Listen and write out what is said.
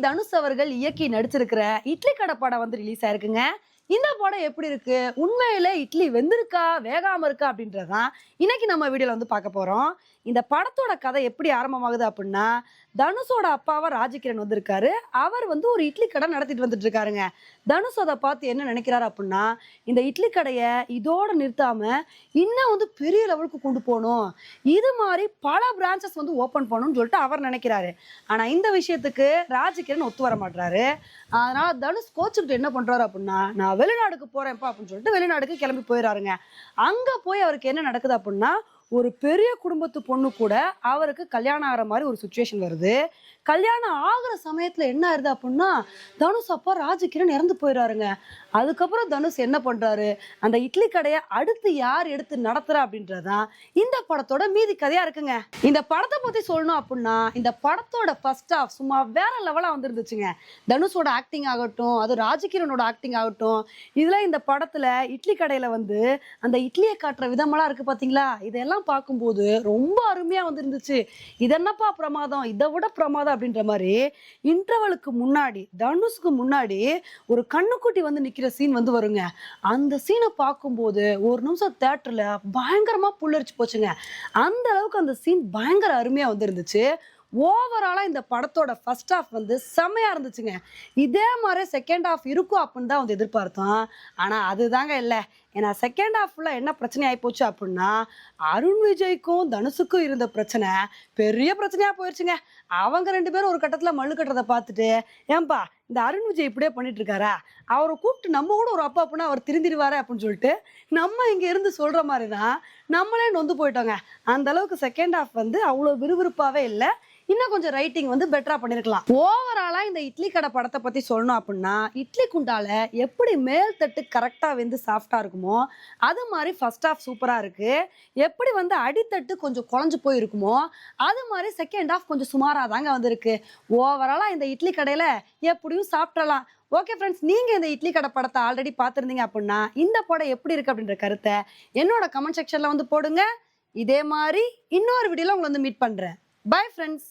தனுஷ் அவர்கள் இயக்கி நடிச்சிருக்கிற இட்லி கடை படம் வந்து ரிலீஸ் ஆயிருக்குங்க. இந்த படம் எப்படி இருக்கு? உண்மையில இட்லி வெந்திருக்கா? வேகாம இருக்கா? அப்படின்றதான் இன்னைக்கு நம்ம வீடியோல வந்து பார்க்க போறோம். இந்த படத்தோட கதை எப்படி ஆரம்பமாகுது அப்படின்னா தனுஷோட அப்பாவா ராஜகிரண் வந்திருக்காரு. அவர் வந்து ஒரு இட்லி கடை நடத்திட்டு வந்துட்டு இருக்காருங்க. தனுஷ் அதை பார்த்து என்ன நினைக்கிறாரு அப்படின்னா இந்த இட்லி கடையை இதோட நிறுத்தாம இன்னும் வந்து பெரிய லெவலுக்கு கொண்டு போகணும். இது மாதிரி பல பிரான்ச்சஸ் வந்து ஓப்பன் பண்ணணும்னு சொல்லிட்டு அவர் நினைக்கிறாரு. ஆனா இந்த விஷயத்துக்கு ராஜகிரண் ஒத்து வர மாட்டாரு அதனால தனுஷ் கோச்சுக்கிட்டு என்ன பண்றாரு அப்படின்னா நான் வெளிநாடுக்கு போறேன்ப்பா அப்படின்னு சொல்லிட்டு வெளிநாடுக்கு கிளம்பி போயிடுறாருங்க அங்க போய் அவருக்கு என்ன நடக்குது அப்படின்னா ஒரு பெரிய குடும்பத்து பொண்ணு கூட அவருக்கு கல்யாணம் ஆகிற மாதிரி ஒரு சுச்சுவேஷன் வருது. கல்யாணம் ஆகிற சமயத்தில் என்ன ஆயிருது அப்படின்னா தனுஷ் அப்பா ராஜகிரண் இறந்து போயிடுறாருங்க அதுக்கப்புறம் தனுஷ் என்ன பண்ணுறாரு அந்த இட்லி கடையை அடுத்து யார் எடுத்து நடத்துகிறா அப்படின்றதான் இந்த படத்தோட மீதி கதையாக இருக்குங்க. இந்த படத்தை பற்றி சொல்லணும் அப்படின்னா இந்த படத்தோட ஃபர்ஸ்ட் ஆஃப் சும்மா வேற லெவலாக வந்துருந்துச்சுங்க. தனுஷோட ஆக்டிங் ஆகட்டும் அது ராஜகிரணோட ஆக்டிங் ஆகட்டும் இதில் இந்த படத்தில் இட்லி கடையில் வந்து அந்த இட்லியை காட்டுற விதமெல்லாம் இருக்குது பார்த்தீங்களா இதெல்லாம் பார்க்கும்போது ரொம்ப அருமையாக வந்துருந்துச்சு. இது பிரமாதம்? இதை விட பிரமாதம் அப்படின்ற மாதிரி இன்டர்வலுக்கு முன்னாடி தனுஷுக்கு முன்னாடி ஒரு கண்ணுக்குட்டி வந்து நிற்கிற சீன் வந்து வருங்க. அந்த சீனை பார்க்கும்போது ஒரு நிமிஷம் தேட்டரில் பயங்கரமாக புல்லரிச்சு போச்சுங்க. அந்த அளவுக்கு அந்த சீன் பயங்கர அருமையாக வந்துருந்துச்சு. ஓவராலாக இந்த படத்தோட ஃபர்ஸ்ட் ஹாஃப் வந்து செம்மையாக இருந்துச்சுங்க. இதே மாதிரி செகண்ட் ஹாஃப் இருக்கும் அப்படின்னு தான் வந்து எதிர்பார்த்தோம். ஆனால் அதுதாங்க இல்லை. ஏன்னா செகண்ட் ஹாஃப்ல என்ன பிரச்சனை ஆகி போச்சு அப்படின்னா அருண் விஜய்க்கும் தனுஷுக்கும் இருந்த பிரச்சனை பெரிய பிரச்சனையா போயிடுச்சுங்க அவங்க ரெண்டு பேரும் ஒரு கட்டத்துல மல்லு கட்டுறதை பார்த்துட்டு ஏன்பா இந்த அருண் விஜய் இப்படியே பண்ணிட்டு இருக்காரா? அவரை கூப்பிட்டு நம்ம கூட ஒரு அப்பா அப்படின்னா அவர் திருந்திடுவாரு அப்படின்னு சொல்லிட்டு நம்ம இங்க இருந்து சொல்ற மாதிரி தான் நம்மளே நொந்து போயிட்டோங்க. அந்த அளவுக்கு செகண்ட் ஹாஃப் வந்து அவ்வளோ விறுவிறுப்பாவே இல்லை. இன்னும் கொஞ்சம் ரைட்டிங் வந்து பெட்டரா பண்ணிருக்கலாம். ஓவராலா இந்த இட்லி கடை படத்தை பத்தி சொல்லணும் அப்படின்னா இட்லி குண்டால எப்படி மேல் தட்டு கரெக்டா வந்து சாஃப்டா இருக்குமோ அது மாதிரி ஃபர்ஸ்ட் ஹாஃப் சூப்பராக இருக்குது எப்படி வந்து அடித்தட்டு கொஞ்சம் குழஞ்சு போயிருக்குமோ அது மாதிரி செகண்ட் ஹாஃப் கொஞ்சம் சுமாராக தாங்க வந்திருக்கு. ஓவராலாக இந்த இட்லி கடையில் எப்படியும் சாப்பிடலாம். ஓகே ஃப்ரெண்ட்ஸ் நீங்கள் இந்த இட்லி கடை படத்தை ஆல்ரெடி பார்த்துருந்தீங்க அப்படின்னா இந்த படம் எப்படி இருக்குது அப்படின்ற கருத்தை என்னோட கமெண்ட் செக்ஷனில் வந்து போடுங்க. இதே மாதிரி இன்னொரு வீடியோவில் உங்களை வந்து மீட் பண்ணுறேன் பை ஃப்ரெண்ட்ஸ்